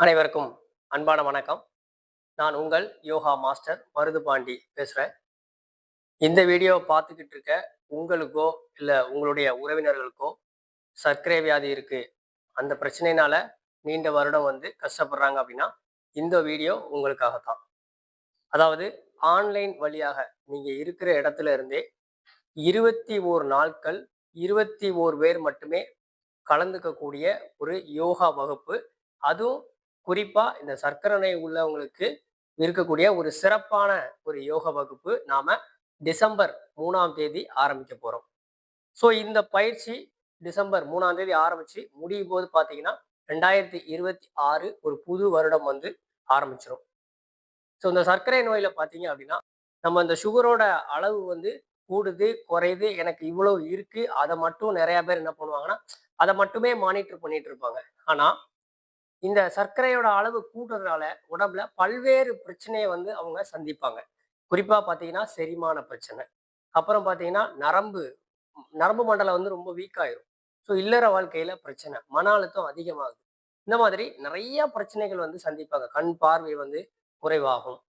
அனைவருக்கும் அன்பான வணக்கம். நான் உங்கள் யோகா மாஸ்டர் மருது பாண்டி பேசுகிறேன் இந்த வீடியோவை பார்த்துக்கிட்டு இருக்க உங்களுக்கோ இல்லை உங்களுடைய உறவினர்களுக்கோ சர்க்கரை வியாதி இருக்குது அந்த பிரச்சனையினால நீண்ட வருடம் வந்து கஷ்டப்படுறாங்க அப்படின்னா இந்த வீடியோ உங்களுக்காக தான் அதாவது ஆன்லைன் வழியாக நீங்கள் இருக்கிற இடத்துல இருந்தே இருபத்தி ஓர் நாட்கள் இருபத்தி ஓர் பேர் மட்டுமே கலந்துக்கக்கூடிய ஒரு யோகா வகுப்பு. அதுவும் குறிப்பாக இந்த சர்க்கரை நோய் உள்ளவங்களுக்கு இருக்கக்கூடிய ஒரு சிறப்பான ஒரு யோகா வகுப்பு நாம டிசம்பர் மூணாம் தேதி ஆரம்பிக்க போகிறோம் ஸோ இந்த பயிற்சி டிசம்பர் மூணாம் தேதி ஆரம்பிச்சு முடியும் போது பார்த்தீங்கன்னா ரெண்டாயிரத்தி இருபத்தி ஆறு ஒரு புது வருடம் வந்து ஆரம்பிச்சிடும் ஸோ இந்த சர்க்கரை நோயில் பார்த்தீங்க அப்படின்னா நம்ம இந்த சுகரோட அளவு வந்து கூடுது குறையுது எனக்கு இவ்வளவு இருக்கு அதை மட்டும் நிறைய பேர் என்ன பண்ணுவாங்கன்னா அதை மட்டுமே மானிட்டர் பண்ணிட்டு இருப்பாங்க. ஆனால் இந்த சர்க்கரையோட அளவு கூட்டுறதுனால உடம்புல பல்வேறு பிரச்சனையை வந்து அவங்க சந்திப்பாங்க. குறிப்பாக பார்த்தீங்கன்னா செரிமான பிரச்சனை. அப்புறம் பார்த்தீங்கன்னா நரம்பு நரம்பு மண்டலம் வந்து ரொம்ப வீக் ஆயிரும். ஸோ இல்லற வாழ்க்கையில பிரச்சனை மன அழுத்தம் அதிகமாகுது. இந்த மாதிரி நிறைய பிரச்சனைகள் வந்து சந்திப்பாங்க. கண் பார்வை வந்து குறைவாகும்.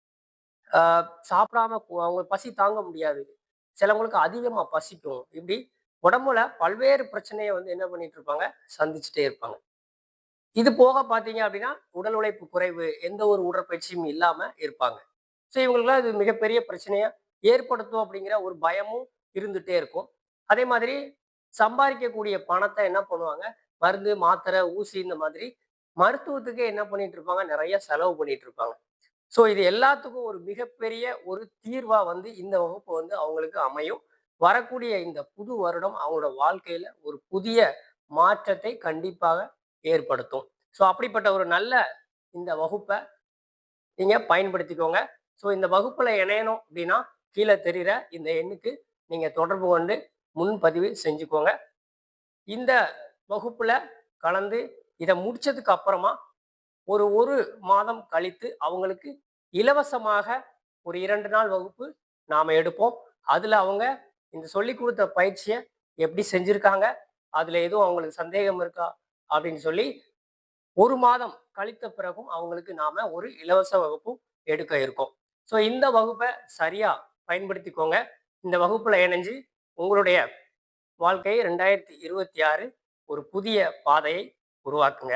ஆஹ் சாப்பிடாம அவங்க பசி தாங்க முடியாது. சிலவங்களுக்கு அதிகமா பசிக்கும். இப்படி உடம்புல பல்வேறு பிரச்சனையை வந்து என்ன பண்ணிட்டு இருப்பாங்க? சந்திச்சுட்டே இருப்பாங்க. இது போக பார்த்தீங்க அப்படின்னா உடல் உழைப்பு குறைவு எந்த ஒரு உடற்பயிற்சியும் இல்லாம இருப்பாங்க. ஸோ இவங்களுக்குலாம் இது மிகப்பெரிய பிரச்சனையை ஏற்படுத்தும் அப்படிங்கிற ஒரு பயமும் இருந்துட்டே இருக்கும். அதே மாதிரி சம்பாதிக்கக்கூடிய பணத்தை என்ன பண்ணுவாங்க? மருந்து மாத்திரை ஊசி இந்த மாதிரி மருத்துவத்துக்கு என்ன பண்ணிட்டு இருப்பாங்க? நிறைய செலவு பண்ணிட்டு இருப்பாங்க. ஸோ இது எல்லாத்துக்கும் ஒரு மிகப்பெரிய ஒரு தீர்வா வந்து இந்த வகுப்பு வந்து அவங்களுக்கு அமையும். வரக்கூடிய இந்த புது வருடம் அவங்களோட வாழ்க்கையில ஒரு புதிய மாற்றத்தை கண்டிப்பாக ஏற்படுத்தும். ஸோ அப்படிப்பட்ட ஒரு நல்ல இந்த வகுப்பை நீங்கள் பயன்படுத்திக்கோங்க. ஸோ இந்த வகுப்பில் இணையணும் அப்படின்னா கீழே தெரிகிற இந்த எண்ணுக்கு நீங்கள் தொடர்பு கொண்டு முன்பதிவு செஞ்சுக்கோங்க. இந்த வகுப்பில் கலந்து இதை முடித்ததுக்கு அப்புறமா ஒரு ஒரு மாதம் கழித்து அவங்களுக்கு இலவசமாக ஒரு இரண்டு நாள் வகுப்பு நாம் எடுப்போம். அதில் அவங்க இந்த சொல்லி கொடுத்த பயிற்சியை எப்படி செஞ்சுருக்காங்க? அதில் எதுவும் அவங்களுக்கு சந்தேகம் இருக்கா? அப்படின்னு சொல்லி ஒரு மாதம் கழித்த பிறகும் அவங்களுக்கு நாம ஒரு இலவச வகுப்பும் எடுக்க இருக்கோம். ஸோ இந்த வகுப்பை சரியா பயன்படுத்திக்கோங்க. இந்த வகுப்புல இணைஞ்சு உங்களுடைய வாழ்க்கையை ரெண்டாயிரத்தி இருபத்தி ஆறு ஒரு புதிய பாதையை உருவாக்குங்க.